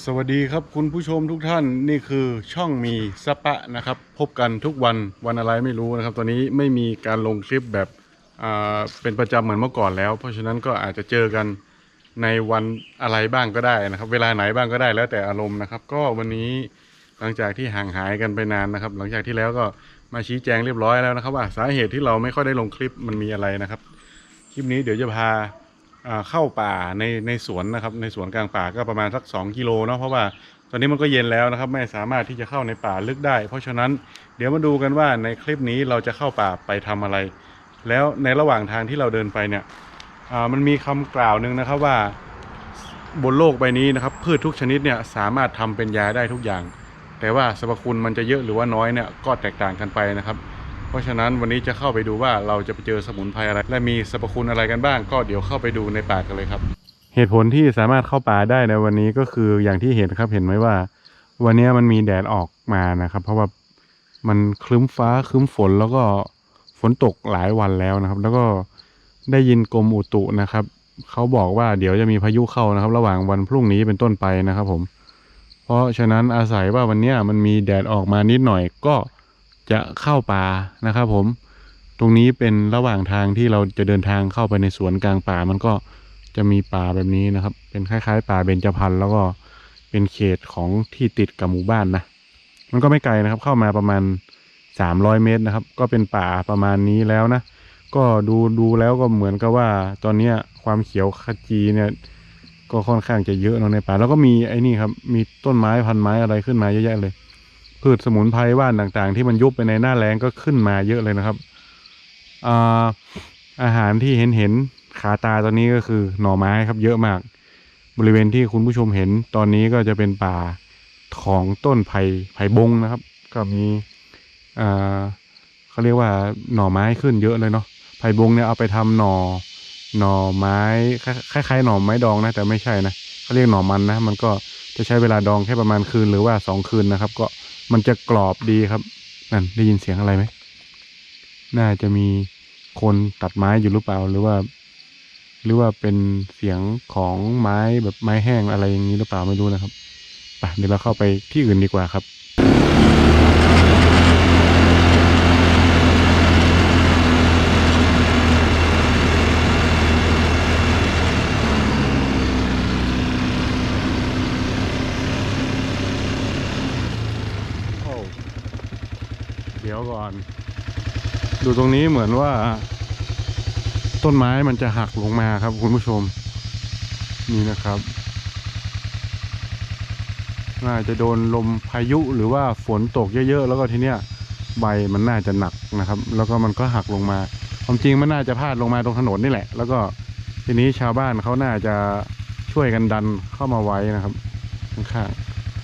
สวัสดีครับคุณผู้ชมทุกท่านนี่คือช่องมีสปะนะครับ พบกันทุกวันวันอะไรไม่รู้นะครับ ตอนนี้ไม่มีการลงคลิปแบบเป็นประจำเหมือนเมื่อก่อนแล้ว เพราะฉะนั้นก็อาจจะเจอกันในวันอะไรบ้างก็ได้นะครับ เวลาไหนบ้างก็ได้แล้วแต่อารมณ์นะครับ ก็วันนี้หลังจากที่ห่างหายกันไปนานนะครับ หลังจากที่แล้วก็มาชี้แจงเรียบร้อยแล้วนะครับ ว่าสาเหตุที่เราไม่ค่อยได้ลงคลิปมันมีอะไรนะครับ คลิปนี้เดี๋ยวจะพา เข้าป่าในในสวนนะครับในสวนกลางป่าก็ประมาณสัก 2 กิโลเนาะเพราะว่าตอนนี้มันก็เย็นแล้วนะครับ ไม่สามารถที่จะเข้าในป่าลึกได้ เพราะฉะนั้นเดี๋ยวมาดูกันว่าในคลิปนี้เราจะเข้าป่าไปทำอะไร แล้วในระหว่างทางที่เราเดินไปเนี่ยมันมีคำกล่าวหนึ่งนะครับว่าบนโลกใบนี้นะครับพืชทุกชนิดเนี่ยสามารถทำเป็นยาได้ทุกอย่าง แต่ว่าสรรพคุณมันจะเยอะหรือว่าน้อยเนี่ยก็แตกต่างกันไปนะครับ เพราะฉะนั้นวันนี้จะเข้าไปดูว่าเราจะไปเจอสมุนไพรอะไร และมีสรรพคุณอะไรกันบ้าง ก็เดี๋ยวเข้าไปดูในป่ากันเลยครับ เหตุผลที่สามารถเข้าป่าได้ในวันนี้ก็คืออย่างที่เห็นครับเห็นไหมว่า วันนี้มันมีแดดออกมานะครับ เพราะว่ามันคลึ้มฟ้าคลึ้มฝนแล้วก็ฝนตกหลายวันแล้วนะครับ แล้วก็ได้ยินกรมอุตุนะครับเขาบอกว่าเดี๋ยวจะมีพายุเข้านะครับ ระหว่างวันพรุ่งนี้เป็นต้นไปนะครับผม เพราะฉะนั้นอาศัยว่าวันนี้มันมีแดดออกมานิดหน่อยก็ จะเข้าป่านะครับ ผม ตรงนี้เป็นระหว่างทางที่เราจะเดินทางเข้าไปในสวนกลางป่า มันก็จะมีป่าแบบนี้นะครับ เป็นคล้าย ๆ ป่าเบญจพรรณแล้วก็เป็นเขตของที่ติดกับหมู่บ้านนะ มันก็ไม่ไกลนะครับ เข้ามาประมาณสามร้อยเมตรนะครับ ก็เป็นป่าประมาณนี้แล้วนะ ก็ดูดูแล้วก็เหมือนกับว่า ตอนนี้ความเขียวขจีเนี่ยก็ค่อนข้างจะเยอะเนอะในป่า แล้วก็มีไอ้นี่ครับ มีต้นไม้พันไม้อะไรขึ้นมาเยอะแยะเลย พืชสมุนไพรว่านต่างๆ ที่มันยุบไปในหน้าแล้งก็ขึ้นมาเยอะเลยนะครับอ่าอาหารที่เห็นเห็นขาตาตอนนี้ก็คือหน่อไม้ครับเยอะมาก บริเวณที่คุณผู้ชมเห็นตอนนี้ก็จะเป็นป่าของต้นไผ่ไผ่บงนะครับ ก็มีอ่าเขาเรียกว่าหน่อไม้ขึ้นเยอะเลยเนาะไผ่บงเนี่ยเอาไปทำหน่อหน่อไม้คล้ายคล้ายๆหน่อไม้ดองนะแต่ไม่ใช่นะเขาเรียกหน่อมันนะมันก็จะใช้เวลาดองแค่ประมาณคืนหรือว่าสองคืนนะครับ ก็ มันจะกรอบดีครับนั่นได้ยินเสียงอะไรไหมน่าจะมีคนตัดไม้อยู่หรือเปล่าหรือว่า หรือว่าเป็นเสียงของไม้แบบไม้แห้งอะไรอย่างนี้หรือเปล่าไม่รู้นะครับไปเดี๋ยวเราเข้าไปที่อื่นดีกว่าครับ โอ้เดี๋ยวก่อน ดูตรงนี้เหมือนว่า ต้นไม้มันจะหักลงมาครับคุณผู้ชม นี่นะครับ น่าจะโดนลมพายุหรือว่าฝนตกเยอะๆ แล้วก็ทีเนี้ยใบมันน่าจะหนักนะครับ แล้วก็มันก็หักลงมา ความจริงมันน่าจะพาดลงมาตรงถนนนี่แหละ แล้วก็ทีนี้ชาวบ้านเขาน่าจะช่วยกันดันเข้ามาไว้นะครับข้าง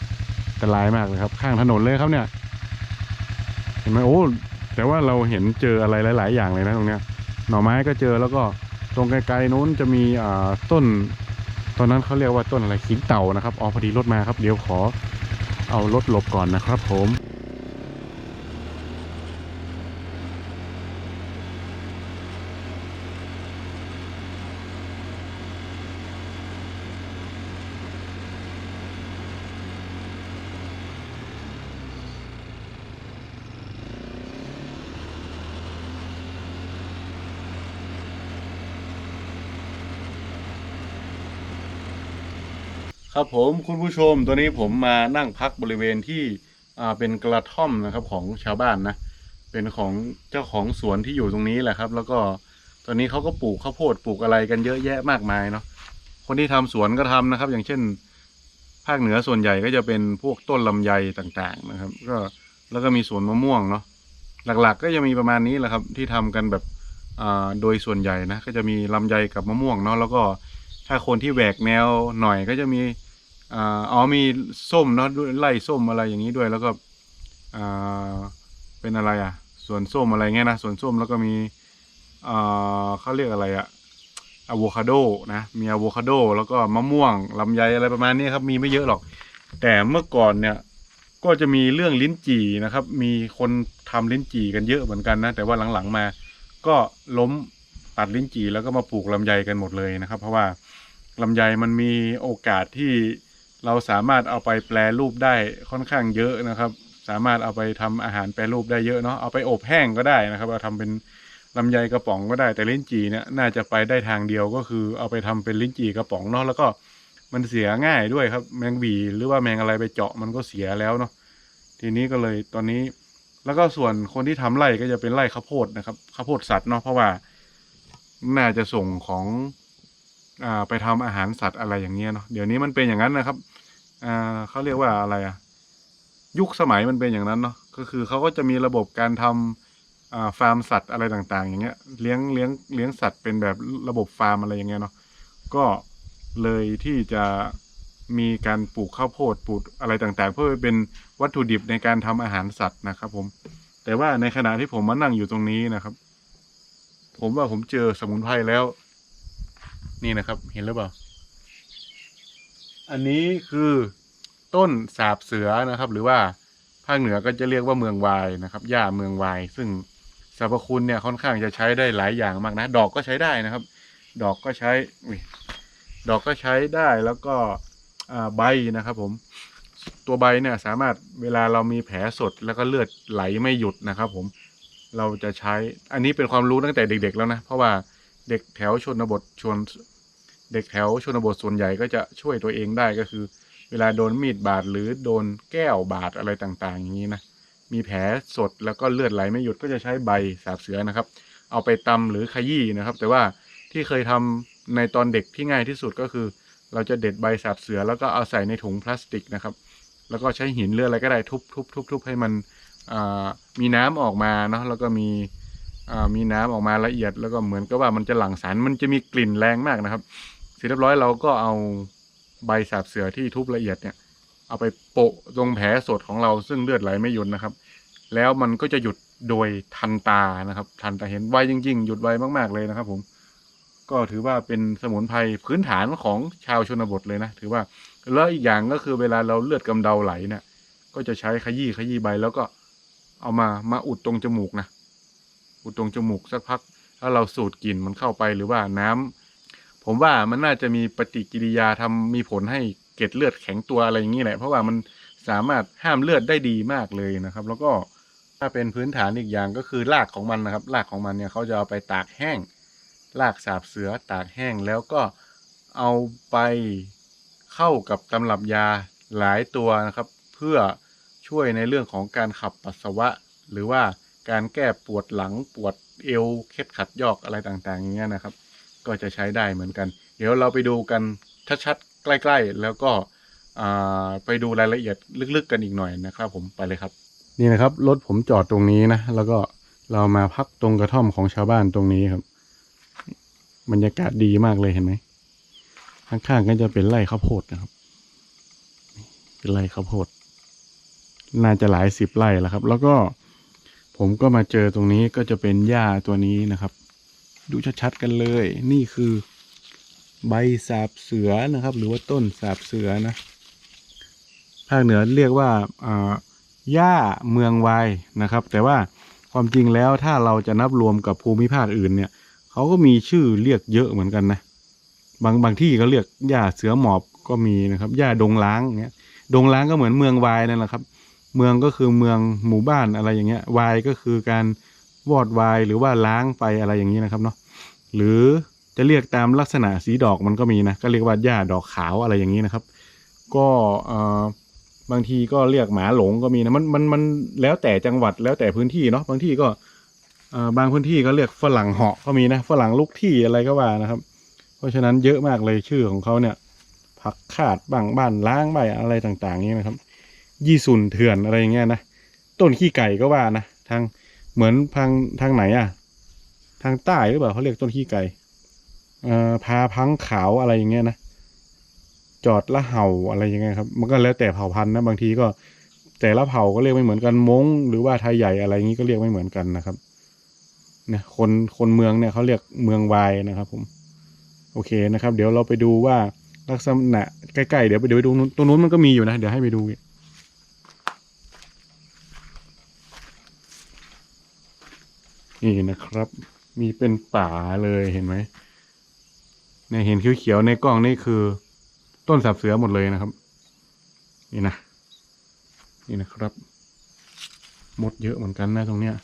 ๆแต่ลายมากเลยครับ ข้างถนนเลยครับเนี่ย เห็นไหมโอ้ แต่ว่าเราเห็นเจออะไรหลาย ๆ อย่างเลยนะตรงเนี้ยหน่อไม้ก็เจอแล้วก็ตรงไกลๆนู้นจะมีอ่าต้นตอนนั้นเขาเรียกว่าต้นอะไรขิงเต่านะครับอ๋อพอดีรถมาครับเดี๋ยวขอเอารถหลบก่อนนะครับผม ครับผมคุณผู้ชมตัวนี้ผมมานั่งพักบริเวณที่อ่าเป็นกระท่อมนะครับของชาวบ้านนะ เป็นของเจ้าของสวนที่อยู่ตรงนี้แหละครับ แล้วก็ตอนนี้เขาก็ปลูกข้าวโพดปลูกอะไรกันเยอะแยะมากมายเนาะคนที่ทำสวนก็ทำนะครับ อย่างเช่น ภาคเหนือส่วนใหญ่ก็จะเป็นพวกต้นลำไยต่างๆนะครับ ก็แล้วก็มีสวนมะม่วงเนาะหลักๆ ก็จะมีประมาณนี้แหละครับที่ทำกันแบบโดยส่วนใหญ่นะก็จะมีลำไยกับมะม่วงเนาะแล้วก็ถ้าคนที่แหวกแนวหน่อยก็จะมี อ่าอ๋อมีส้มเนาะด้วยไล่ส้มอะไรอย่างนี้ด้วยแล้วก็อ่าเป็นอะไรอะสวนส้มอะไรเงี้ยนะสวนส้มแล้วก็มีอ่าเขาเรียกอะไรอะอะโวคาโดนะมีอะโวคาโดแล้วก็มะม่วงลำไยอะไรประมาณนี้ครับมีไม่เยอะหรอก แต่เมื่อก่อนเนี่ยก็จะมีเรื่องลิ้นจี่นะครับ มีคนทำลิ้นจี่กันเยอะเหมือนกันนะ แต่ว่าหลังๆมา ก็ล้มตัดลิ้นจี่แล้วก็มาปลูกลำไยกันหมดเลยนะครับ เพราะว่าลำไยมันมีโอกาสที่ เราสามารถเอาไปแปลรูปได้ค่อนข้างเยอะนะครับ สามารถเอาไปทำอาหารแปรรูปได้เยอะเนาะเอาไปอบแห้งก็ได้นะครับเอาทำเป็นลำไยกระป๋องก็ได้แต่ลิ้นจี่เนี่ยน่าจะไปได้ทางเดียวก็คือเอาไปทำเป็นลิ้นจี่กระป๋องเนาะแล้วก็มันเสียง่ายด้วยครับ แมงหวีหรือว่าแมงอะไรไปเจาะมันก็เสียแล้วเนาะทีนี้ก็เลยตอนนี้แล้วก็ส่วนคนที่ทำไร่ก็จะเป็นไร่ข้าวโพดนะครับข้าวโพดสัตว์เนาะเพราะว่าน่าจะส่งของอ่าไปทำอาหารสัตว์อะไรอย่างเงี้ยเนาะเดี๋ยวนี้มันเป็นอย่างนั้นนะครับ อ่าเขาเรียกว่าอะไรอะยุคสมัยมันเป็นอย่างนั้นเนาะก็คือเขาก็จะมีระบบการทำอ่าฟาร์มสัตว์อะไรต่าง ๆ อย่างเงี้ย เลี้ยงเลี้ยงเลี้ยงสัตว์เป็นแบบระบบฟาร์มอะไรอย่างเงี้ยเนาะก็เลยที่จะมีการปลูกข้าวโพดปลูกอะไรต่างๆ เพื่อเป็นวัตถุดิบในการทำอาหารสัตว์นะครับ ผม แต่ว่าในขณะที่ผมมานั่งอยู่ตรงนี้นะครับ ผมว่าผมเจอสมุนไพรแล้ว นี่นะครับ เห็นหรือเปล่า อันนี้คือต้นสาบเสือนะครับ หรือว่าภาคเหนือก็จะเรียกว่าเมืองวายนะครับหญ้าเมืองวาย ซึ่งสรรพคุณเนี่ยค่อนข้างจะใช้ได้หลายอย่างมากนะ ดอกก็ใช้ได้นะครับ ดอกก็ใช้ดอกก็ใช้ได้แล้วก็ใบนะครับ ผม ตัวใบเนี่ยสามารถเวลาเรามีแผลสดแล้วก็เลือดไหลไม่หยุดนะครับ ผมเราจะใช้อันนี้เป็นความรู้ตั้งแต่เด็ก ๆ แล้วนะ เพราะว่าเด็กแถวชนบทชน เด็กแถวชนบทส่วนใหญ่ก็จะช่วยตัวเองได้ก็คือ เวลาโดนมีดบาดหรือโดนแก้วบาดอะไรต่างๆ อย่างนี้นะมีแผลสดแล้วก็เลือดไหลไม่หยุดก็จะใช้ใบสาบเสือนะครับ เอาไปตำหรือขยี้นะครับ แต่ว่าที่เคยทำในตอนเด็กที่ง่ายที่สุดก็คือ เราจะเด็ดใบสาบเสือแล้วก็เอาใส่ในถุงพลาสติกนะครับ แล้วก็ใช้หินเลือดอะไรก็ได้ทุบทุบทุบทุบให้มันมีน้ำออกมาเนาะแล้วก็มีมีน้ำออกมาละเอียดแล้วก็เหมือนกับว่ามันจะหลั่งสารมันจะมีกลิ่นแรงมากนะครับ เสร็จเรียบร้อยเราก็เอาใบสาบเสือที่ทุบละเอียดเนี่ย เอาไปโปะตรงแผลสดของเราซึ่งเลือดไหลไม่หยุดนะครับ แล้วมันก็จะหยุดโดยทันตานะครับ ทันตาเห็นไวจริง ๆ หยุดไวมากๆเลยนะครับ ผม ก็ถือว่าเป็นสมุนไพรพื้นฐานของชาวชนบทเลยนะถือว่าแล้วอีกอย่างก็คือเวลาเราเลือดกำเดาไหลเนี่ยก็จะใช้ขยี้ขยี้ใบแล้วก็เอามามาอุดตรงจมูกนะอุดตรงจมูกสักพักแล้วเราสูดกลิ่นมันเข้าไปหรือว่าน้ำ ผมว่ามันน่าจะมีปฏิกิริยาทำมีผลให้เกล็ดเลือดแข็งตัวอะไรอย่างนี้แหละ เพราะว่ามันสามารถห้ามเลือดได้ดีมากเลยนะครับ แล้วก็ถ้าเป็นพื้นฐานอีกอย่างก็คือรากของมันนะครับรากของมันเนี่ยเขาจะเอาไปตากแห้งรากสาบเสือตากแห้งแล้วก็เอาไปเข้ากับตำรับยาหลายตัวนะครับ เพื่อช่วยในเรื่องของการขับปัสสาวะ หรือว่าการแก้ปวดหลังปวดเอวเคล็ดขัดยอกอะไรต่างๆอย่างเงี้ยนะครับ ก็จะใช้ได้เหมือนกัน เดี๋ยวเราไปดูกันชัดๆใกล้ ๆ แล้วก็ไปดูรายละเอียดลึกๆกันอีกหน่อยนะครับ ผมไปเลยครับ นี่นะครับรถผมจอดตรงนี้นะ แล้วก็เรามาพักตรงกระท่อมของชาวบ้านตรงนี้ครับบรรยากาศดีมากเลยเห็นไหมข้างๆก็จะเป็นไร่ข้าวโพดนะครับ เป็นไร่ข้าวโพด น่าจะหลายสิบไร่แล้วครับ แล้วก็ผมก็มาเจอตรงนี้ก็จะเป็นหญ้าตัวนี้นะครับ ดูชัดๆกันเลย นี่คือใบสาบเสือนะครับ หรือว่าต้นสาบเสือนะ ภาคเหนือเรียกว่าอ่าหญ้าเมืองวายนะครับ แต่ว่าความจริงแล้วถ้าเราจะนับรวมกับภูมิภาคอื่นเนี่ยเขาก็มีชื่อเรียกเยอะเหมือนกันนะ บางบางที่ก็เรียกหญ้าเสือหมอบก็มีนะครับหญ้าดงล้างเงี้ยดงล้างก็เหมือนเมืองวายนั่นแหละครับ เมืองก็คือเมืองหมู่บ้านอะไรอย่างเงี้ยวายก็คือการ วอดวายหรือว่าล้างไปอะไรอย่างนี้นะครับเนาะหรือจะเรียกตามลักษณะสีดอกมันก็มีนะก็เรียกว่าหญ้าดอกขาวอะไรอย่างนี้นะครับ ก็บางทีก็เรียกหมาหลงก็มีนะมันมันมันแล้วแต่จังหวัดแล้วแต่พื้นที่เนาะบางที่ก็บางพื้นที่ก็เรียกฝรั่งเหาะก็มีนะฝรั่งลูกที่อะไรก็ว่านะครับ เพราะฉะนั้นเยอะมากเลยชื่อของเขาเนี่ยผักขาดบ้างบ้านล้างใบอะไรต่างๆนี่นะครับ ยี่สุนเถื่อนอะไรอย่างเงี้ยนะต้นขี้ไก่ก็ว่านะทาง เหมือนทางทางไหนอะทางใต้หรือเปล่าเขาเรียกต้นขี้ไก่เอ่อพาพังขาวอะไรอย่างเงี้ยนะจอดละเห่าอะไรอย่างเงี้ยครับ มันก็แล้วแต่เผ่าพันธุ์นะบางทีก็แต่ละเผ่าก็เรียกไม่เหมือนกันมงหรือว่าไทยใหญ่อะไรอย่างงี้ก็เรียกไม่เหมือนกันนะครับเนี่ยคนคนเมืองเนี่ยเขาเรียกเมืองวายนะครับ ผม โอเคนะครับ เดี๋ยวเราไปดูว่าลักษณะใกล้ๆเดี๋ยวไปเดี๋ยวไปดูนู้นตรงนู้นมันก็มีอยู่นะ เดี๋ยวให้ไปดูอีก นี่นะครับ มีเป็นป่าเลยเห็นไหมเนี่ยเห็นเขียวๆในกล้องนี่คือ ต้นสับเสือหมดเลยนะครับ นี่นะนี่นะครับ มดเยอะเหมือนกันนะตรงเนี้ย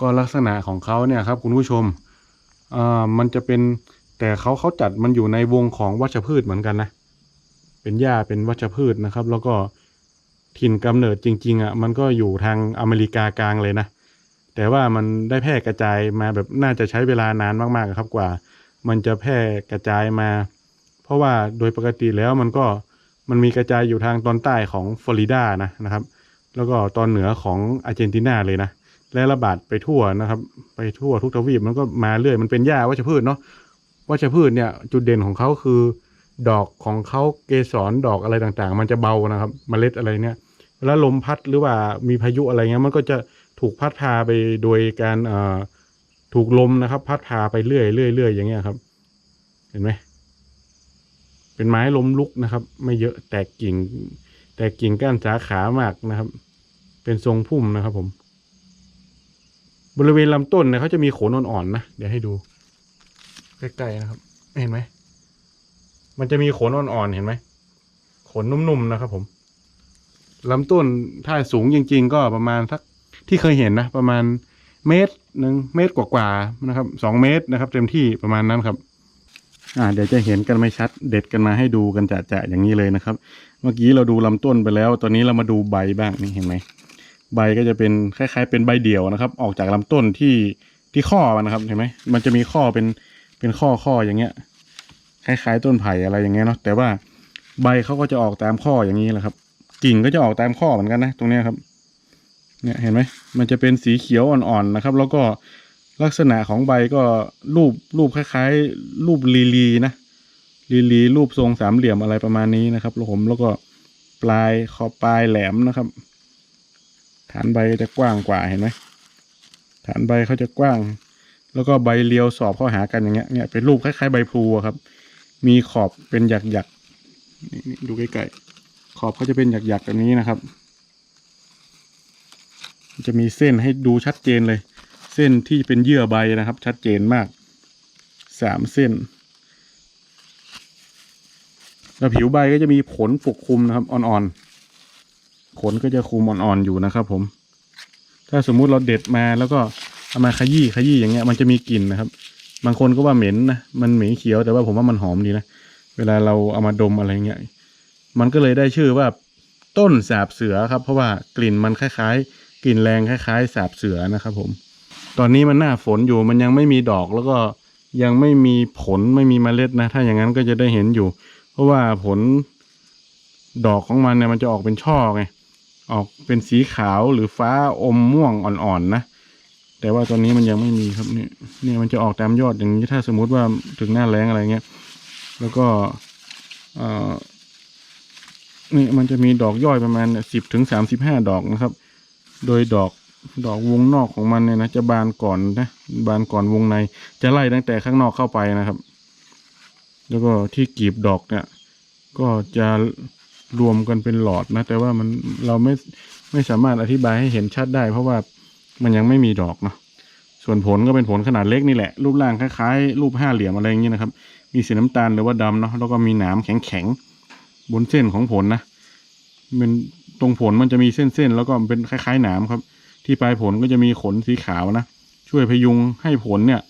ก็ลักษณะของเขาเนี่ยครับ คุณผู้ชมอ่ามันจะเป็นแต่เขาเขาจัดมันอยู่ในวงของวัชพืชเหมือนกันนะ เป็นหญ้าเป็นวัชพืชนะครับ แล้วก็ถิ่นกำเนิดจริง ๆอะมันก็อยู่ทางอเมริกากลางเลยนะ แต่ว่ามันได้แพร่กระจายมาแบบน่าจะใช้เวลานานมากๆครับกว่า มันจะแพร่กระจายมา เพราะว่าโดยปกติแล้วมันก็มันมีกระจายอยู่ทางตอนใต้ของฟลอริดานะนะครับ แล้วก็ตอนเหนือของอาร์เจนตินาเลยนะและระบาดไปทั่วนะครับ ไปทั่วทุกทวีปมันก็มาเรื่อยมันเป็นหญ้าวัชพืชเนาะวัชพืชเนี่ยจุดเด่นของเขาคือ ดอกของเขาเกสรดอกอะไรต่างๆ มันจะเบานะครับเมล็ดอะไรเนี่ยเวลาลมพัดหรือว่ามีพายุอะไรเงี้ยมันก็จะ ถูกพัดพาไปโดยการถูกลมนะครับ พัดพาไปเรื่อยเรื่อยเรื่อยอย่างเงี้ยครับ เห็นไหมเป็นไม้ล้มลุกนะครับ ไม่เยอะแตกกิ่ง แตกกิ่งก้านสาขามากนะครับ เป็นทรงพุ่มนะครับ ผม บริเวณลำต้นเนี่ยเขาจะมีโขนอ่อนๆนะเดี๋ยวให้ดูใกล้ๆนะครับ เห็นไหมมันจะมีขนอ่อนๆเห็นไหมขนนุ่มๆนะครับ ผมลำต้นถ้าสูงจริง ๆ ก็ประมาณสัก ที่เคยเห็นนะประมาณเมตรหนึ่งเมตรกว่าๆนะครับสองเมตรนะครับ เต็มที่ประมาณนั้นครับ อ่าเดี๋ยวจะเห็นกันไม่ชัดเด็ดกันมาให้ดูกันจะๆอย่างนี้เลยนะครับ เมื่อกี้เราดูลำต้นไปแล้ว ตอนนี้เรามาดูใบบ้างนี่เห็นไหมใบก็จะเป็นคล้ายๆ เป็นใบเดี่ยวนะครับ ออกจากลำต้นที่ที่ข้อมันนะครับเห็นไหมมันจะมีข้อเป็นเป็นข้อข้ออย่างเงี้ย คล้ายๆ ต้นไผ่อะไรอย่างเงี้ยเนาะแต่ว่าใบเขาก็จะออกตามข้ออย่างนี้แหละครับ กิ่งก็จะออกตามข้อเหมือนกันนะ ตรงเนี้ยครับ เนี่ยเห็นไหมมันจะเป็นสีเขียวอ่อนๆนะครับ แล้วก็ลักษณะของใบก็รูปรูปคล้ายๆ รูปลีลีนะลีลีรูปทรงสามเหลี่ยมอะไรประมาณนี้นะครับแล้วผมแล้วก็ปลายขอบปลายแหลมนะครับ ฐานใบจะกว้างกว่าเห็นไหมฐานใบเขาจะกว้าง แล้วก็ใบเรียวสอบเข้าหากันอย่างเงี้ยเนี่ยเป็นรูปคล้ายๆใบพลูครับ มีขอบเป็นหยักๆนี่นี่ดูใกล้ๆขอบเขาจะเป็นหยักๆแบบนี้นะครับ จะมีเส้นให้ดูชัดเจนเลย เส้นที่เป็นเยื่อใบนะครับ ชัดเจนมากสามเส้นแล้วผิวใบก็จะมีผลปกคลุมนะครับอ่อนๆขนก็จะคลุมอ่อนๆอยู่นะครับ ผม ถ้าสมมุติเราเด็ดมาแล้วก็เอามาขยี้ขยี้อย่างเงี้ย มันจะมีกลิ่นนะครับ บางคนก็ว่าเหม็นนะมันเหม็นเขียวแต่ว่าผมว่ามันหอมดีนะเวลาเราเอามาดมอะไรเงี้ยมันก็เลยได้ชื่อว่าต้นสาบเสือครับ เพราะว่ากลิ่นมันคล้ายๆ กลิ่นแรงคล้ายๆ สาบเสือนะครับผม ตอนนี้มันหน้าฝนอยู่มันยังไม่มีดอกแล้วก็ยังไม่มีผลไม่มีเมล็ดนะ ถ้าอย่างนั้นก็จะได้เห็นอยู่ เพราะว่าผลดอกของมันเนี่ยมันจะออกเป็นช่อไงออกเป็นสีขาวหรือฟ้าอมม่วงอ่อนๆนะแต่ว่าตอนนี้มันยังไม่มีครับเนี่ยเนี่ยมันจะออกตามยอดอย่างนี้ถ้าสมมุติว่าถึงหน้าแรงอะไรเงี้ยแล้วก็เอ่อนี่มันจะมีดอกย่อยประมาณสิบถึงสามสิบห้าดอกนะครับ โดยดอกดอกวงนอกของมันเนี่ยนะจะบานก่อนนะบานก่อนวงในจะไล่ตั้งแต่ข้างนอกเข้าไปนะครับ แล้วก็ที่กีบดอกเนี่ย ก็จะรวมกันเป็นหลอดนะ แต่ว่ามันเราไม่ไม่สามารถอธิบายให้เห็นชัดได้ เพราะว่ามันยังไม่มีดอกเนาะส่วนผลก็เป็นผลขนาดเล็กนี่แหละ รูปร่างคล้ายๆรูปห้าเหลี่ยมอะไรอย่างนี้นะครับ มีสีน้ำตาลหรือว่าดำเนาะแล้วก็มีหนามแข็งๆบนเส้นของผลนะเป็น ตรงผลมันจะมีเส้นๆแล้วก็เป็นคล้ายๆหนามครับ ที่ปลายผลก็จะมีขนสีขาวนะช่วยพยุงให้ผลเนี่ย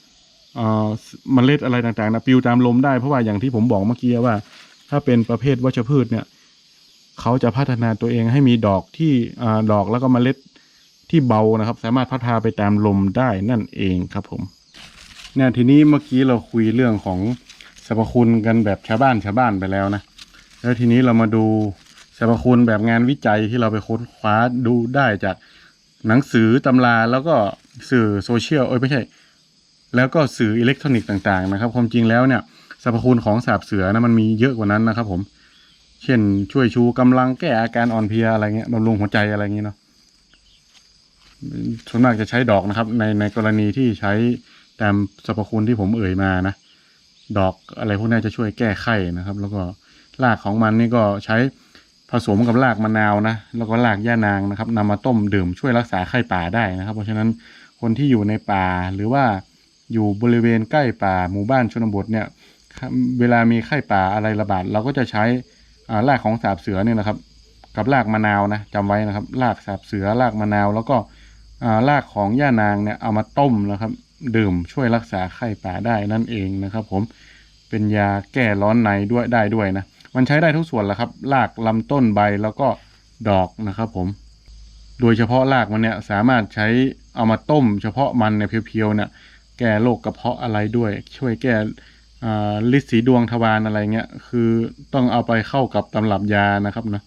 เอ่อเมล็ดอะไรต่างๆนะปลิวตามลมได้เพราะว่าอย่างที่ผมบอกเมื่อกี้ว่า ถ้าเป็นประเภทวัชพืชเนี่ยเขาจะพัฒนาตัวเองให้มีดอกที่อ่าดอกแล้วก็เมล็ดที่เบานะครับ สามารถพัฒนาไปตามลมได้นั่นเองครับผมเนี่ยทีนี้เมื่อกี้เราคุยเรื่องของสรรพคุณกันแบบชาวบ้านชาวบ้านไปแล้วนะ แล้วทีนี้เรามาดู สรรพคุณแบบงานวิจัยที่เราไปค้นคว้าดูได้จากหนังสือตำราแล้วก็สื่อโซเชียลเอ้ยไม่ใช่ แล้วก็สื่ออิเล็กทรอนิกส์ต่างๆนะครับ ความจริงแล้วเนี่ยสรรพคุณของสาบเสือนะมันมีเยอะกว่านั้นนะครับ ผม เช่นช่วยชูกำลังแก้อาการอ่อนเพลียอะไรเงี้ยบำรุงหัวใจอะไรเงี้ยเนาะส่วนมากจะใช้ดอกนะครับ ในในกรณีที่ใช้ตามสรรพคุณที่ผมเอ่ยมานะดอกอะไรพวกนี้จะช่วยแก้ไข้นะครับ แล้วก็รากของมันนี่ก็ใช้ ผสมกับรากมะนาวนะแล้วก็รากย่านางนะครับนำมาต้มดื่มช่วยรักษาไข้ป่าได้นะครับ เพราะฉะนั้นคนที่อยู่ในป่าหรือว่าอยู่บริเวณใกล้ป่าหมู่บ้านชนบทเนี่ยเวลามีไข้ป่าอะไรระบาดเราก็จะใช้รากของสาบเสือเนี่ยนะครับ กับรากมะนาวนะจำไว้นะครับรากสาบเสือรากมะนาว แล้วก็รากของย่านางเนี่ยเอามาต้มนะครับ ดื่มช่วยรักษาไข้ป่าได้นั่นเองนะครับ ผมเป็นยาแก้ร้อนในด้วยได้ด้วยนะ มันใช้ได้ทุกส่วนแหละครับรากลำต้นใบแล้วก็ดอกนะครับผม โดยเฉพาะรากมันเนี่ยสามารถใช้เอามาต้ม เฉพาะมันเนี่ยเพียวๆเนี่ยแก้โรคกระเพาะอะไรด้วย ช่วยแก้ลิสีดวงทวารอะไรเงี้ยคือต้องเอาไปเข้ากับตำรับยานะครับนะ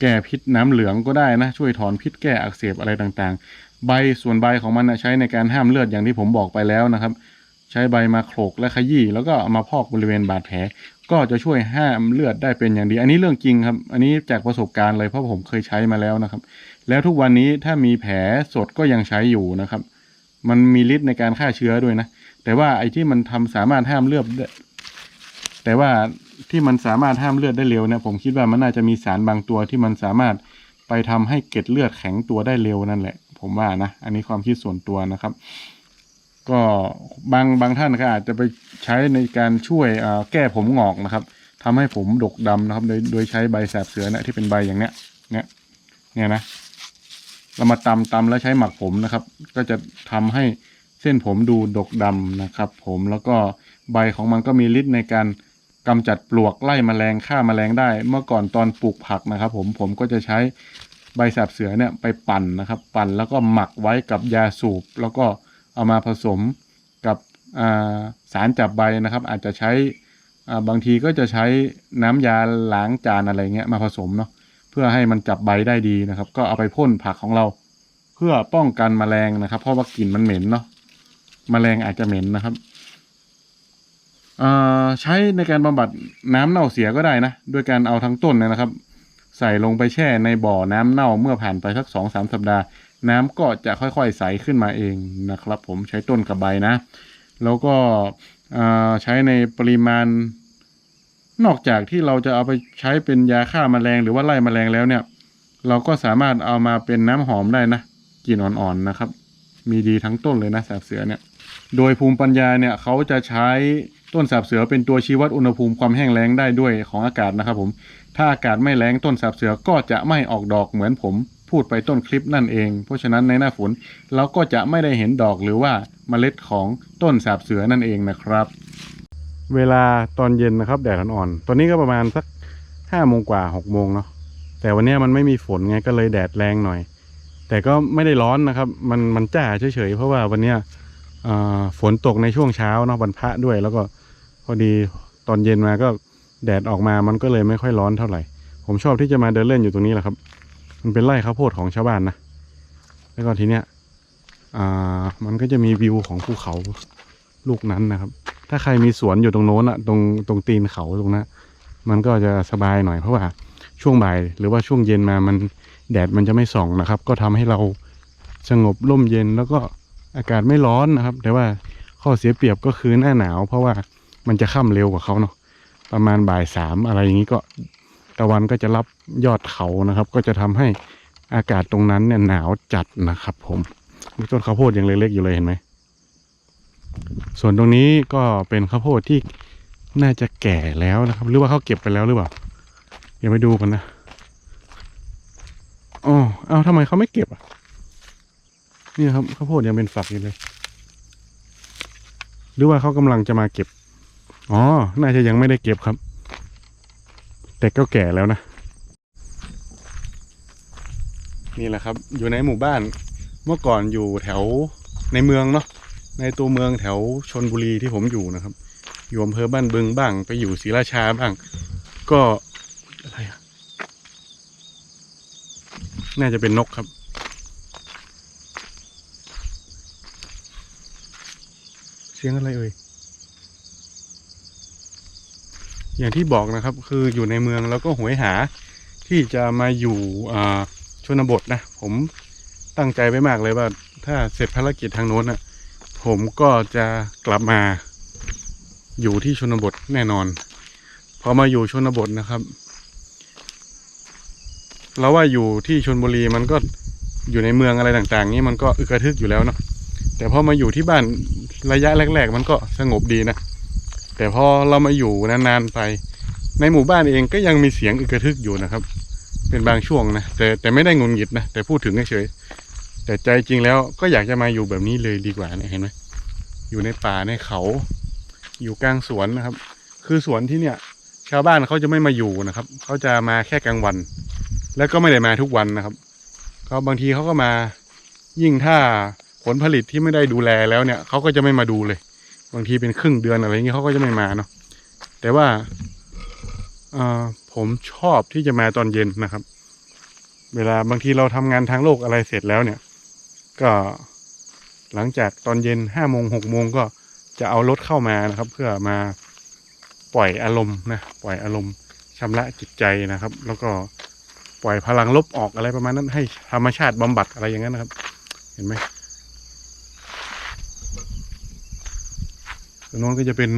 แก้พิษน้ำเหลืองก็ได้นะ ช่วยถอนพิษแก้อักเสบอะไรต่างๆ ใบส่วนใบของมันนะใช้ในการห้ามเลือดอย่างที่ผมบอกไปแล้วนะครับ ใช้ใบมาโขลกและขยี้แล้วก็เอามาพอกบริเวณบาดแผล ก็จะช่วยห้ามเลือดได้เป็นอย่างดี อันนี้เรื่องจริงครับ อันนี้จากประสบการณ์เลยเพราะผมเคยใช้มาแล้วนะครับ แล้วทุกวันนี้ถ้ามีแผลสดก็ยังใช้อยู่นะครับ มันมีฤทธิ์ในการฆ่าเชื้อด้วยนะ แต่ว่าไอ้ที่มันทำสามารถห้ามเลือดได้แต่ว่าที่มันสามารถห้ามเลือดได้เร็วเนี่ยผมคิดว่ามันน่าจะมีสารบางตัวที่มันสามารถไปทำให้เกล็ดเลือดแข็งตัวได้เร็วนั่นแหละ ผมว่านะ อันนี้ความคิดส่วนตัวนะครับ ก็บางบางท่านก็อาจจะไปใช้ในการช่วยแก้ผมงอกนะครับทำให้ผมดกดำนะครับ โดยโดยใช้ใบแสบเสือนี่ยที่เป็นใบอย่างเนี้ยเนี่ยเนี่ยนะเรามาตำตำแล้วใช้หมักผมนะครับ ก็จะทำให้เส้นผมดูดกดำนะครับ ผมแล้วก็ใบของมันก็มีฤทธิ์ในการกำจัดปลวกไล่แมลงฆ่าแมลงได้ เมื่อก่อนตอนปลูกผักนะครับ ผมผมก็จะใช้ใบสาบเสือเนี่ยไปปั่นนะครับ ปั่นแล้วก็หมักไว้กับยาสูบแล้วก็ เอามาผสมกับสารจับใบนะครับ อาจจะใช้บางทีก็จะใช้น้ำยาล้างจานอะไรเงี้ยมาผสมเนาะเพื่อให้มันจับใบได้ดีนะครับ ก็เอาไปพ่นผักของเรา เพื่อป้องกันแมลงนะครับ เพราะว่ากลิ่นมันเหม็นเนาะแมลงอาจจะเหม็นนะครับใช้ในการบำบัดน้ำเน่าเสียก็ได้นะโดยการเอาทั้งต้นเนี่ยนะครับ ใส่ลงไปแช่ในบ่อน้ำเน่าเมื่อผ่านไปสักสองสามสัปดาห์ น้ำก็จะค่อยๆใสขึ้นมาเองนะครับ ผมใช้ต้นกับใบนะ แล้วก็ใช้ในปริมาณ นอกจากที่เราจะเอาไปใช้เป็นยาฆ่าแมลงหรือว่าไล่แมลงแล้วเนี่ย เราก็สามารถเอามาเป็นน้ำหอมได้นะกลิ่นอ่อนๆนะครับ มีดีทั้งต้นเลยนะสาบเสือเนี่ย โดยภูมิปัญญาเนี่ยเขาจะใช้ต้นสาบเสือเป็นตัวชี้วัดอุณหภูมิความแห้งแล้งได้ด้วยของอากาศนะครับ ผม ถ้าอากาศไม่แล้งต้นสาบเสือก็จะไม่ออกดอกเหมือนผม พูดไปต้นคลิปนั่นเอง เพราะฉะนั้นในหน้าฝนเราก็จะไม่ได้เห็นดอกหรือว่าเมล็ดของต้นสาบเสือนั่นเองนะครับ เวลาตอนเย็นนะครับแดดอ่อนๆตอนนี้ก็ประมาณสักห้าโมงกว่าหกโมงเนาะแต่วันนี้มันไม่มีฝนไงก็เลยแดดแรงหน่อย แต่ก็ไม่ได้ร้อนนะครับ มันมันจ้าเฉยๆเพราะว่าวันนี้ฝนตกในช่วงเช้าเนาะวันพระด้วย แล้วก็พอดีตอนเย็นมาก็แดดออกมามันก็เลยไม่ค่อยร้อนเท่าไหร่ ผมชอบที่จะมาเดินเล่นอยู่ตรงนี้แหละครับ มันเป็นไร่ข้าวโพดของชาวบ้านนะ แล้วก็ทีเนี้ยอ่ามันก็จะมีวิวของภูเขาลูกนั้นนะครับ ถ้าใครมีสวนอยู่ตรงโน้นอะตรงตรงตีนเขาตรงนั้นมันก็จะสบายหน่อยเพราะว่าช่วงบ่ายหรือว่าช่วงเย็นมามันแดดมันจะไม่ส่องนะครับ ก็ทำให้เราสงบร่มเย็นแล้วก็อากาศไม่ร้อนนะครับ แต่ว่าข้อเสียเปรียบก็คือหน้าหนาว เพราะว่ามันจะค่ำเร็วกว่าเขาเนาะประมาณบ่ายสามอะไรอย่างนี้ก็ ตะวันก็จะรับยอดเขานะครับ ก็จะทำให้อากาศตรงนั้นเนี่ยหนาวจัดนะครับผมมีต้นข้าวโพดยังเล็กๆอยู่เลยเห็นไหมส่วนตรงนี้ก็เป็นข้าวโพดที่น่าจะแก่แล้วนะครับ หรือว่าเขาเก็บไปแล้วหรือเปล่าเดี๋ยวไปดูกันนะอ๋อเอาทำไมเขาไม่เก็บอะนี่ครับข้าวโพดยังเป็นฝักอยู่เลย หรือว่าเขากำลังจะมาเก็บ อ๋อ น่าจะยังไม่ได้เก็บครับ แต่ก็แก่แล้วนะ นี่แหละครับ อยู่ในหมู่บ้าน เมื่อก่อนอยู่แถวในเมืองเนาะ ในตัวเมืองแถวชนบุรีที่ผมอยู่นะครับ อยู่อำเภอบ้านบึงบ้าง ไปอยู่ศรีราชาบ้าง ก็อะไรอะน่าจะเป็นนกครับ เสียงอะไรเอ่ย อย่างที่บอกนะครับ คืออยู่ในเมืองแล้วก็หวยหาที่จะมาอยู่ชนบทนะ ผมตั้งใจไว้มากเลยว่า ถ้าเสร็จภารกิจทางโน้นอะผมก็จะกลับมาอยู่ที่ชนบทแน่นอนพอมาอยู่ชนบทนะครับเราว่าอยู่ที่ชนบุรีมันก็อยู่ในเมืองอะไรต่างๆ นี้มันก็อึกระทึกอยู่แล้วเนาะแต่พอมาอยู่ที่บ้านระยะแรก ๆ มันก็สงบดีนะ แต่พอเรามาอยู่นานๆไป ในหมู่บ้านเองก็ยังมีเสียงอึกระทึกอยู่นะครับ เป็นบางช่วงนะแต่แต่ไม่ได้งุนหงิดนะแต่พูดถึงเฉยๆแต่ใจจริงแล้วก็อยากจะมาอยู่แบบนี้เลยดีกว่าเนี่ยเห็นไหมอยู่ในป่าในเขา อยู่กลางสวนนะครับ คือสวนที่เนี่ย ชาวบ้านเขาจะไม่มาอยู่นะครับเขาจะมาแค่กลางวัน แล้วก็ไม่ได้มาทุกวันนะครับเขาบางทีเขาก็มายิ่งถ้าผลผลิตที่ไม่ได้ดูแลแล้วเนี่ยเขาก็จะไม่มาดูเลย บางทีเป็นครึ่งเดือนอะไรเงี้ยเขาก็จะไม่มาเนาะแต่ว่าอผมชอบที่จะมาตอนเย็นนะครับ เวลาบางทีเราทำงานทางโลกอะไรเสร็จแล้วเนี่ย ก็หลังจากตอนเย็นห้าโมงหกโมงก็จะเอารถเข้ามานะครับ เพื่อมาปล่อยอารมณ์นะปล่อยอารมณ์ชำระจิตใจนะครับ แล้วก็ปล่อยพลังลบออกอะไรประมาณนั้นให้ธรรมชาติบำบัดอะไรอย่างนั้นนะครับ เห็นไหม รงโน้นก็จะเป็น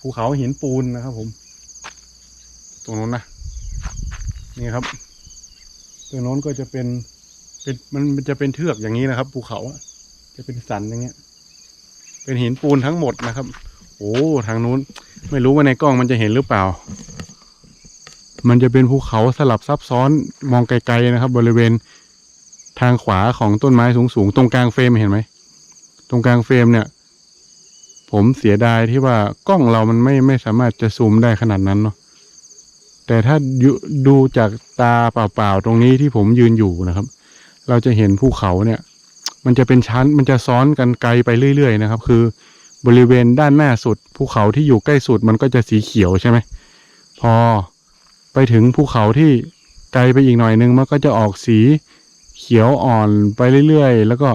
ภูเขาหินปูนนะครับ ผม ตรงโน้นนะนี่ครับ ตรงโน้นก็จะเป็นเป็นมันจะเป็นเทือกอย่างนี้นะครับ ภูเขาจะเป็นสันอย่างเงี้ย เป็นหินปูนทั้งหมดนะครับ โอ้ทางนู้น ไม่รู้ว่าในกล้องมันจะเห็นหรือเปล่า มันจะเป็นภูเขาสลับซับซ้อนมองไกลๆนะครับ บริเวณทางขวาของต้นไม้สูงๆตรงกลางเฟรมเห็นไหมตรงกลางเฟรมเนี่ย ผมเสียดายที่ว่ากล้องเรามันไม่ไม่สามารถจะซูมได้ขนาดนั้นเนาะแต่ถ้าดูจากตาเปล่าๆตรงนี้ที่ผมยืนอยู่นะครับ เราจะเห็นภูเขาเนี่ย มันจะเป็นชั้นมันจะซ้อนกันไกลไปเรื่อยๆนะครับ คือบริเวณด้านหน้าสุดภูเขาที่อยู่ใกล้สุดมันก็จะสีเขียวใช่ไหมพอไปถึงภูเขาที่ไกลไปอีกหน่อยนึงมันก็จะออกสีเขียวอ่อนไปเรื่อยๆ แล้วก็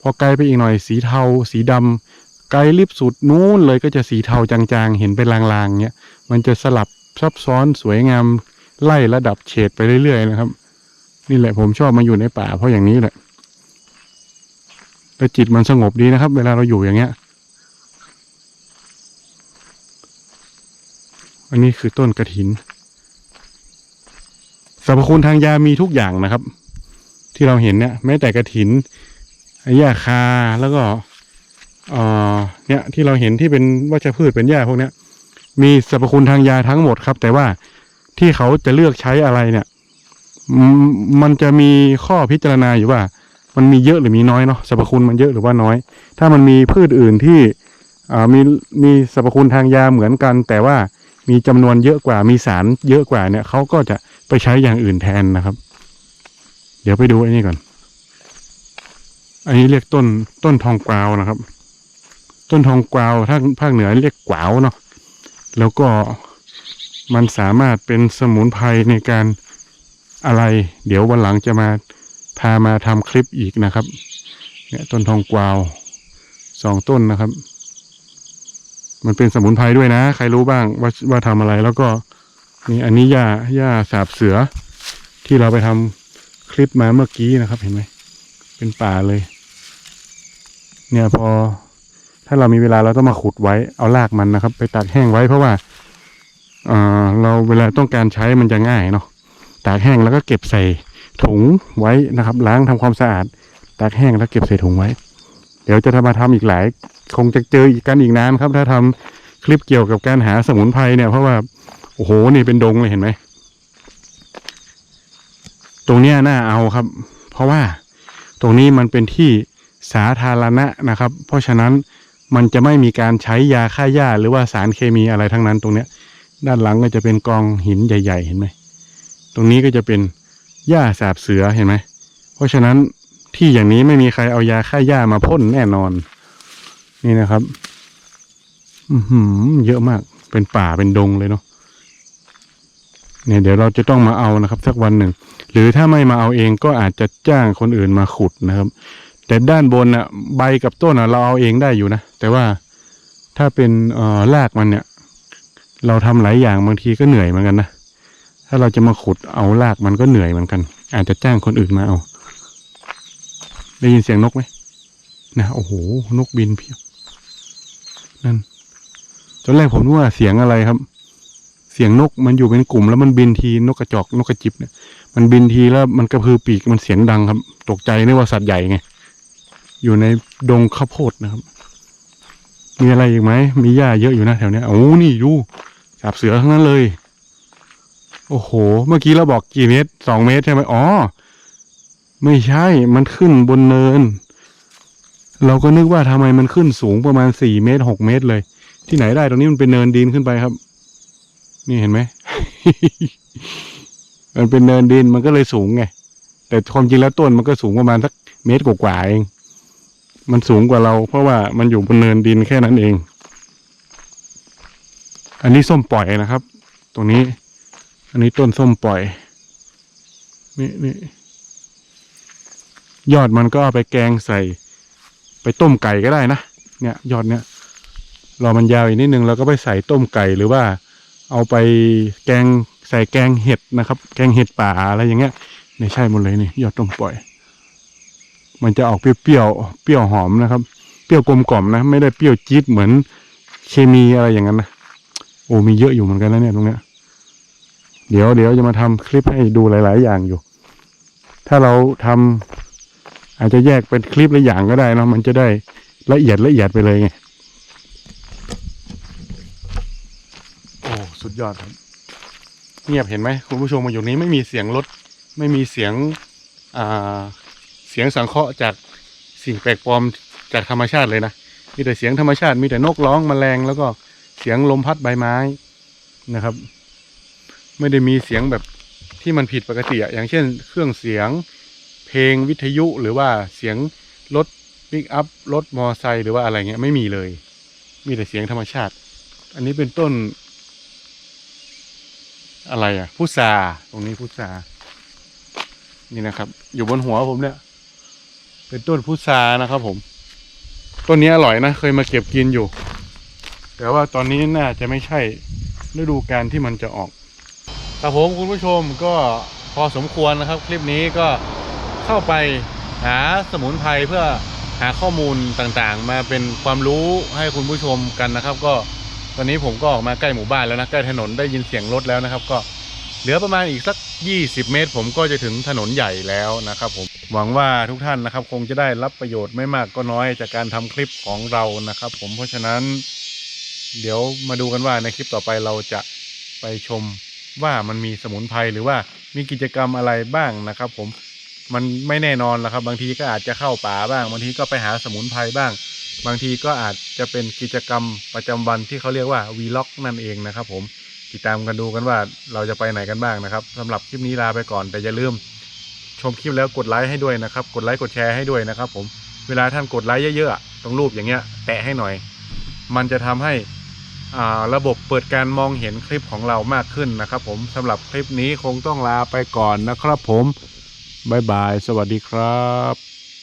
พอไกลไปอีกหน่อยสีเทา สีดำ ไกลลิบสุดนู้นเลยก็จะสีเทาจางๆ เห็นเป็นลางๆเนี้ยมันจะสลับซับซ้อนสวยงามไล่ระดับเฉดไปเรื่อยๆนะครับ นี่แหละผมชอบมาอยู่ในป่า เพราะอย่างนี้แหละแต่จิตมันสงบดีนะครับ เวลาเราอยู่อย่างเงี้ย อันนี้คือต้นกระถินสรรพคุณทางยามีทุกอย่างนะครับ ที่เราเห็นเนี่ยแม้แต่กระถินหญ้าคาแล้วก็ เอ่อเนี่ยที่เราเห็นที่เป็นวัชพืชเป็นหญ้าพวกเนี้ยมีสรรพคุณทางยาทั้งหมดครับ แต่ว่าที่เขาจะเลือกใช้อะไรเนี่ย มันจะมีข้อพิจารณาอยู่ว่า มันมีเยอะหรือมีน้อยเนาะสรรพคุณมันเยอะหรือว่าน้อย ถ้ามันมีพืชอื่นที่อ่ามีมีสรรพคุณทางยาเหมือนกัน แต่ว่ามีจำนวนเยอะกว่ามีสารเยอะกว่าเนี่ยเขาก็จะไปใช้อย่างอื่นแทนนะครับ เดี๋ยวไปดูไอ้นี่ก่อน อันนี้เรียกต้นต้นทองกวาวนะครับ ต้นทองกวาวถ้าภาคเหนือเรียกกวาวเนาะแล้วก็มันสามารถเป็นสมุนไพรในการอะไร เดี๋ยววันหลังจะมาพามาทำคลิปอีกนะครับ เนี่ยต้นทองกวาวสองต้นนะครับ มันเป็นสมุนไพรด้วยนะ ใครรู้บ้างว่าว่าทำอะไรแล้วก็นี่อันนี้หญ้าหญ้าสาบเสือ ที่เราไปทำคลิปมาเมื่อกี้นะครับ เห็นไหมเป็นป่าเลย เนี่ยพอ ถ้าเรามีเวลาเราต้องมาขุดไว้เอารากมันนะครับ ไปตากแห้งไว้เพราะว่าเอ่อเราเวลาต้องการใช้มันจะง่ายเนาะตากแห้งแล้วก็เก็บใส่ถุงไว้นะครับ ล้างทำความสะอาด ตากแห้งแล้วเก็บใส่ถุงไว้ เดี๋ยวจะทำมาทำอีกหลาย คงจะเจออีกกันอีกนานครับ ถ้าทำคลิปเกี่ยวกับการหาสมุนไพรเนี่ยเพราะว่าโอ้โหนี่เป็นดงเลยเห็นไหมตรงเนี้ยน่าเอาครับ เพราะว่าตรงนี้มันเป็นที่สาธารณะนะครับ เพราะฉะนั้น มันจะไม่มีการใช้ยาฆ่าหญ้าหรือว่าสารเคมีอะไรทั้งนั้นตรงเนี้ย ด้านหลังก็จะเป็นกองหินใหญ่ ๆ เห็นไหมตรงนี้ก็จะเป็นหญ้าสาบเสือเห็นไหมเพราะฉะนั้นที่อย่างนี้ไม่มีใครเอายาฆ่าหญ้ามาพ่นแน่นอน นี่นะครับ อือหือเยอะมากเป็นป่าเป็นดงเลยเนาะเนี่ยเดี๋ยวเราจะต้องมาเอานะครับ สักวันหนึ่ง หรือถ้าไม่มาเอาเองก็อาจจะจ้างคนอื่นมาขุดนะครับ แต่ด้านบนน่ะใบกับต้นน่ะเราเอาเองได้อยู่นะ แต่ว่าถ้าเป็นเอ่อรากมันเนี่ย เราทำหลายอย่างบางทีก็เหนื่อยเหมือนกันนะถ้าเราจะมาขุดเอารากมันก็เหนื่อยเหมือนกัน อาจจะจ้างคนอื่นมาเอา ได้ยินเสียงนกไหมนะโอ้โหนกบินเพียบนั่นตอนแรกผมนึกว่าเสียงอะไรครับ เสียงนกมันอยู่เป็นกลุ่ม แล้วมันบินทีนกกระจอกนกกระจิบเนี่ยมันบินทีแล้วมันกระพือปีกมันเสียงดังครับ ตกใจนึกว่าสัตว์ใหญ่ไง อยู่ในดงข้าวโพดนะครับ มีอะไรอีกไหม มีหญ้าเยอะอยู่นะแถวเนี้ยโอ้นี่ดูสาบเสือทั้งนั้นเลย โอ้โห เมื่อกี้เราบอกกี่เมตรสองเมตรใช่ไหมอ๋อ ไม่ใช่ มันขึ้นบนเนิน เราก็นึกว่าทำไมมันขึ้นสูงประมาณสี่เมตรหกเมตรเลย ที่ไหนได้ตรงนี้มันเป็นเนินดินขึ้นไปครับ นี่เห็นไหม มันเป็นเนินดินมันก็เลยสูงไง แต่ความจริงแล้วต้นมันก็สูงประมาณสักเมตรกว่าๆเอง มันสูงกว่าเรา เพราะว่ามันอยู่บนเนินดินแค่นั้นเอง อันนี้ส้มปล่อยนะครับ ตรงนี้ อันนี้ต้นส้มปล่อย นี่นี่ยอดมันก็เอาไปแกงใส่ ไปต้มไก่ก็ได้นะ เนี่ย ยอดเนี้ยรอมันยาวอีกนิดนึงเราก็ไปใส่ต้มไก่หรือว่า เอาไปแกงใส่แกงเห็ดนะครับ แกงเห็ดป่าอะไรอย่างเงี้ยไม่ใช่หมดเลยนี่ยอดต้มปล่อย มันจะออกเปรี้ยวๆเปรี้ยวหอมนะครับ เปรี้ยวกลมกล่อมนะ ไม่ได้เปรี้ยวจี๊ดเหมือนเคมีอะไรอย่างนั้นนะโอ้มีเยอะอยู่เหมือนกันนะเนี่ยตรงเนี้ย เดี๋ยวเดี๋ยวจะมาทำคลิปให้ดูหลาย ๆ อย่างอยู่ ถ้าเราทำอาจจะแยกเป็นคลิปละอย่างก็ได้นะมันจะได้ละเอียดละเอียดไปเลยไงโอ้สุดยอดครับ เงียบเห็นไหมคุณผู้ชมมาอยู่นี้ไม่มีเสียงรถไม่มีเสียงอ่า เสียงสังเคราะห์จากสิ่งแปลกปลอมจากธรรมชาติเลยนะมีแต่เสียงธรรมชาติ มีแต่นกร้องแมลง แล้วก็เสียงลมพัดใบไม้นะครับ ไม่ได้มีเสียงแบบที่มันผิดปกติอะอย่างเช่น เครื่องเสียง เพลงวิทยุหรือว่าเสียงรถปิกอัพรถมอไซค์หรือว่าอะไรเงี้ยไม่มีเลย มีแต่เสียงธรรมชาติ อันนี้เป็นต้น อะไรอะพุทราตรงนี้พุทรานี่นะครับ อยู่บนหัวผมเนี่ย เป็นต้นพุทรานะครับผม ต้นนี้อร่อยนะ เคยมาเก็บกินอยู่ แต่ว่าตอนนี้น่าจะไม่ใช่ฤดูการที่มันจะออกครับผมคุณผู้ชมก็พอสมควรนะครับ คลิปนี้ก็เข้าไปหาสมุนไพรเพื่อหาข้อมูลต่างๆ มาเป็นความรู้ให้คุณผู้ชมกันนะครับ ก็ตอนนี้ผมก็ออกมาใกล้หมู่บ้านแล้วนะใกล้ถนนได้ยินเสียงรถแล้วนะครับ ก็ เหลือประมาณอีกสัก 20 เมตร ผมก็จะถึงถนนใหญ่แล้วนะครับผมหวังว่าทุกท่านนะครับคงจะได้รับประโยชน์ไม่มากก็น้อยจากการทำคลิปของเรานะครับ ผมเพราะฉะนั้น เดี๋ยวมาดูกันว่าในคลิปต่อไปเราจะไปชมว่ามันมีสมุนไพรหรือว่ามีกิจกรรมอะไรบ้างนะครับ ผมมันไม่แน่นอนละครับ บางทีก็อาจจะเข้าป่าบ้าง บางทีก็ไปหาสมุนไพรบ้าง บางทีก็อาจจะเป็นกิจกรรมประจำวันที่เขาเรียกว่าวีล็อกนั่นเองนะครับ ผม ติดตามกันดูกันว่าเราจะไปไหนกันบ้างนะครับสำหรับคลิปนี้ลาไปก่อน แต่อย่าลืมชมคลิปแล้วกดไลค์ให้ด้วยนะครับ กดไลค์กดแชร์ให้ด้วยนะครับ ผมเวลาท่านกดไลค์เยอะๆตรงรูปอย่างเงี้ย แตะให้หน่อย มันจะทำให้อ่าระบบเปิดการมองเห็นคลิปของเรามากขึ้นนะครับ ผมสำหรับคลิปนี้คงต้องลาไปก่อนนะครับ ผมบ๊ายบาย สวัสดีครับ